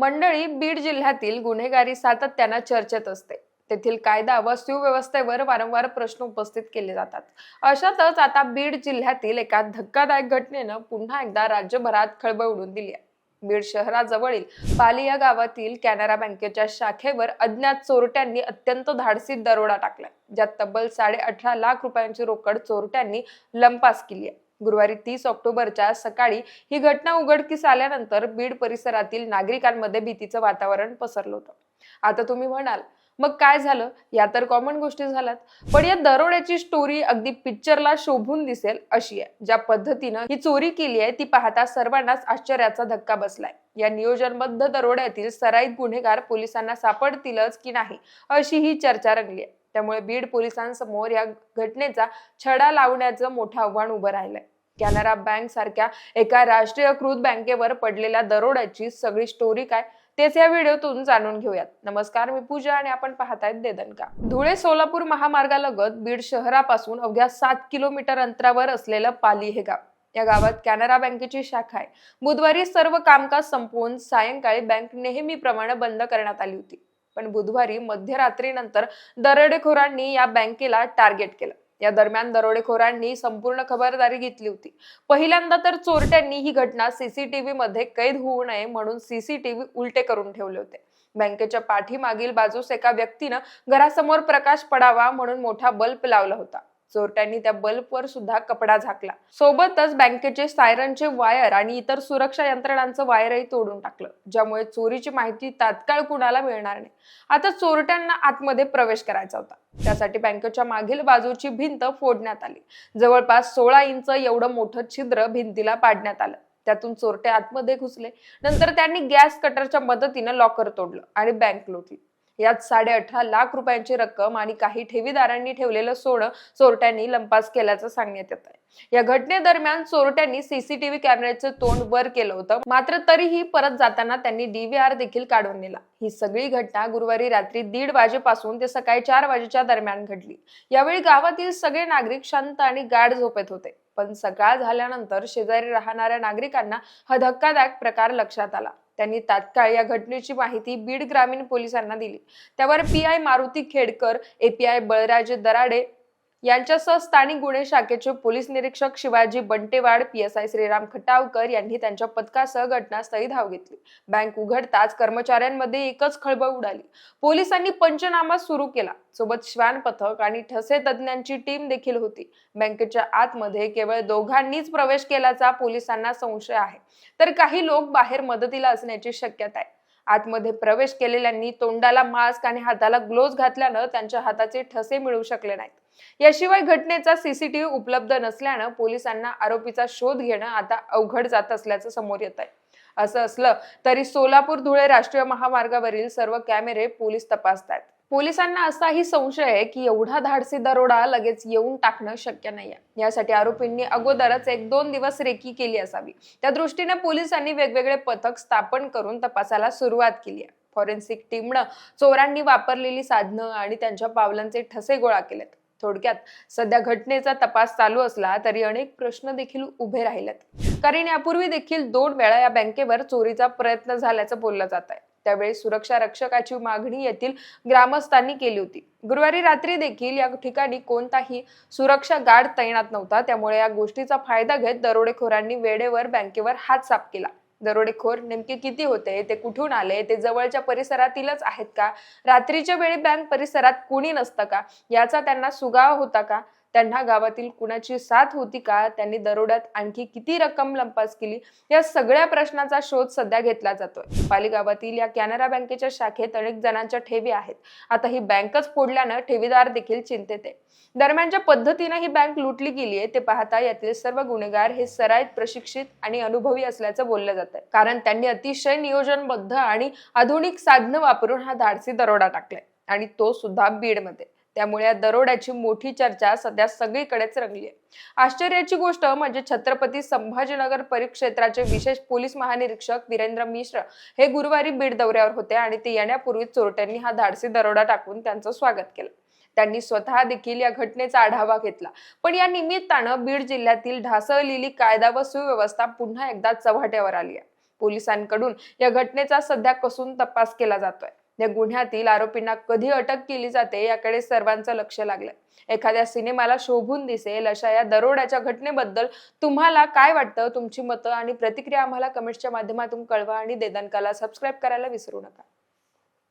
मंडळी बीड जिल्ह्यातील गुन्हेगारी सातत्यानं चर्चेत असते. तेथील कायदा व सुव्यवस्थेवर वारंवार प्रश्न उपस्थित केले जातात. अशातच आता बीड जिल्ह्यातील एका धक्कादायक घटनेनं पुन्हा एकदा राज्यभरात खळबळ उडून दिली आहे. बीड शहराजवळील पाली या गावातील कॅनरा बँकेच्या शाखेवर अज्ञात चोरट्यांनी अत्यंत धाडसी दरोडा टाकला ज्यात तब्बल साडे अठरा लाख रुपयांची रोकड चोरट्यांनी लंपास केली आहे. गुरुवारी तीस ऑक्टोबरच्या सकाळी ही घटना उघडकीस आल्यानंतर बीड परिसरातील नागरिकांमध्ये भीतीचं वातावरण पसरलं होतं. आता तुम्ही म्हणाल मग काय झालं? या तर कॉमन गोष्टी झाल्यात. पण या दरोड्याची स्टोरी अगदी पिक्चरला शोभून दिसेल अशी आहे. ज्या पद्धतीनं ही चोरी केली आहे ती पाहता सर्वांनाच आश्चर्याचा धक्का बसलाय. या नियोजनबद्ध दरोड्यातील सराईत गुन्हेगार पोलिसांना सापडतीलच की नाही अशी ही चर्चा रंगली आहे. त्यामुळे बीड पोलिसांसमोर या घटनेचा छडा लावण्याचं मोठं आव्हान उभं राहिलंय. कॅनरा बँक सारख्या एका राष्ट्रीयकृत बँकेवर पडलेल्या दरोड्याची सगळी स्टोरी काय तेच या व्हिडिओतून जाणून घेऊयात. नमस्कार मी पूजा आणि आपण पाहतायत देदनका. धुळे सोलापूर महामार्गालगत बीड शहरापासून अवघ्या सात किलोमीटर अंतरावर असलेलं पाली हे गाव. या गावात कॅनरा बँकेची शाखा आहे. बुधवारी सर्व कामकाज संपवून सायंकाळी बँक नेहमीप्रमाणे बंद करण्यात आली होती. पण बुधवारी मध्यरात्रीनंतर दरोडेखोरांनी या बँकेला टार्गेट केलं. या दरम्यान दरोडेखोरांनी संपूर्ण खबरदारी घेतली होती. पहिल्यांदा तर चोरट्यांनी ही घटना सीसीटीव्ही मध्ये कैद होऊ नये म्हणून सीसीटीव्ही उलटे करून ठेवले होते. बँकेच्या पाठीमागील बाजूस एका व्यक्तीनं घरासमोर प्रकाश पडावा म्हणून मोठा बल्ब लावला होता. चोरट्यांनी त्या बल्बवर सुद्धा कपडा झाकला. सोबतच बँकेचे सायरनचे वायर आणि इतर सुरक्षा यंत्रणांचं वायरही तोडून टाकलं ज्यामुळे चोरीची माहिती तात्काळ कुणाला मिळणार नाही. आता चोरट्यांना आतमध्ये प्रवेश करायचा होता. त्यासाठी बँकेच्या मागील बाजूची भिंत फोडण्यात आली. जवळपास सोळा इंच एवढं मोठं छिद्र भिंतीला पाडण्यात आलं. त्यातून चोरटे आतमध्ये घुसले. नंतर त्यांनी गॅस कटरच्या मदतीनं लॉकर तोडलं आणि बँक लुटली. यात साडे अठरा लाख रुपयांची रक्कम आणि काही ठेवीदारांनी ठेवलेलं सोनं चोरट्यांनी लंपास केल्याचं सांगण्यात येत आहे. या घटनेदरम्यान चोरट्यांनी सीसीटीव्ही कॅमेऱ्याचं तोंड वर केलं होतं. मात्र तरीही परत जाताना त्यांनी डीव्हीआर देखील काढून नेला. ही सगळी घटना गुरुवारी रात्री दीड वाजेपासून ते सकाळी चार वाजेच्या दरम्यान घडली. यावेळी गावातील सगळे नागरिक शांत आणि गाढ झोपेत होते. पण सकाळ झाल्यानंतर शेजारी राहणाऱ्या नागरिकांना हा धक्कादायक प्रकार लक्षात आला. त्यांनी तात्काळ या घटनेची माहिती बीड ग्रामीण पोलिसांना दिली. त्यावर P I Maruti Khedkar API Balraje Darade यांच्यासह स्थानिक गुन्हे शाखेचे पोलीस निरीक्षक शिवाजी बंटेवाड पीएसआय श्रीराम खटावकर यांनी त्यांच्या पथकासह घटनास्थळी धाव घेतली. बँक उघडताच कर्मचाऱ्यांमध्ये एकच खळबळ उडाली. पोलिसांनी पंचनामा सुरू केला. सोबत श्वान पथक आणि ठसे तज्ञांची टीम देखील होती. बँकेच्या आतमध्ये केवळ दोघांनीच प्रवेश केल्याचा पोलिसांना संशय आहे. तर काही लोक बाहेर मदतीला असण्याची शक्यता आहे. आतमध्ये प्रवेश केलेल्यांनी तोंडाला मास्क आणि हाताला ग्लोव्ह घातल्यानं त्यांच्या हाताचे ठसे मिळू शकले नाहीत. याशिवाय घटनेचा सीसीटीव्ही उपलब्ध नसल्यानं पोलिसांना आरोपीचा शोध घेणं आता अवघड जात असल्याचं समोर येत आहे असं असलं तरी सोलापूर धुळे राष्ट्रीय महामार्गावरील सर्व कॅमेरे पोलीस तपासतात पोलिसांना असाही संशय आहे की एवढा धाडसी दरोडा लगेच येऊन टाकणं शक्य नाहीये. यासाठी आरोपींनी अगोदरच एक दोन दिवस रेकी केली असावी. त्या दृष्टीने पोलिसांनी वेगवेगळे पथक स्थापन करून तपासाला सुरुवात केली आहे. फॉरेन्सिक टीमनं चोरांनी वापरलेली साधनं आणि त्यांच्या पावलांचे ठसे गोळा केलेत. थोडक्यात सध्या घटनेचा तपास चालू असला तरी अनेक प्रश्न देखील उभे राहिलेत. कारण यापूर्वी देखील दोन वेळा या बँकेवर चोरीचा प्रयत्न झाल्याचं बोललं जात आहे. त्यावेळी सुरक्षा रक्षकाची मागणी येथील ग्रामस्थांनी केली होती. गुरुवारी रात्री देखील या ठिकाणी कोणताही सुरक्षा गार्ड तैनात नव्हता. त्यामुळे या गोष्टीचा फायदा घेत दरोडेखोरांनी वेळेवर बँकेवर हात साफ केला. दरोडेखोर नेमके किती होते? ते कुठून आले? ते जवळच्या परिसरातीलच आहेत का? रात्रीच्या वेळी बँक परिसरात कुणी नसतं का? याचा त्यांना सुगाव होता का? त्यांना गावातील कुणाची साथ होती का? त्यांनी दरोड्यात आणखी किती रक्कम लंपास केली? या सगळ्या प्रश्नाचा शोध सध्या घेतला जातोय. पाली गावातील या कॅनरा बँकेच्या शाखेत अनेक जणांच्या ठेवी आहेत. आता ही बँकच फोडल्यानं ठेवीदार देखील चिंतेत आहे. दरम्यानच्या पद्धतीनं ही बँक लुटली गेली आहे ते पाहता यातील सर्व गुन्हेगार हे सराईत प्रशिक्षित आणि अनुभवी असल्याचं बोललं जात आहे कारण त्यांनी अतिशय नियोजनबद्ध आणि आधुनिक साधनं वापरून हा धाडसी दरोडा टाकलाय. आणि तो सुद्धा बीडमध्ये. त्यामुळे या दरोड्याची मोठी चर्चा सध्या सगळीकडेच रंगली आहे आश्चर्याची गोष्ट म्हणजे छत्रपती संभाजीनगर परिक्षेत्राचे विशेष पोलीस महानिरीक्षक वीरेंद्र मिश्र हे गुरुवारी बीड दौऱ्यावर होते आणि ते येण्यापूर्वी चोरट्यांनी हा धाडसी दरोडा टाकून त्यांचं स्वागत केलं. त्यांनी स्वतः देखील या घटनेचा आढावा घेतला. पण या निमित्तानं बीड जिल्ह्यातील ढासळलेली कायदा व सुव्यवस्था पुन्हा एकदा चव्हाट्यावर आली आहे पोलिसांकडून या घटनेचा सध्या कसून तपास केला जातोय. या गुन्ह्यातील आरोपींना कधी अटक केली जाते याकडे सर्वांचं लक्ष लागलंय एखाद्या सिनेमाला शोभून दिसेल अशा या दरोड्याच्या घटनेबद्दल तुम्हाला काय वाटतं? तुमची मतं आणि प्रतिक्रिया आम्हाला कमेंट्सच्या माध्यमातून कळवा आणि देदानकाला सबस्क्राईब करायला विसरू नका.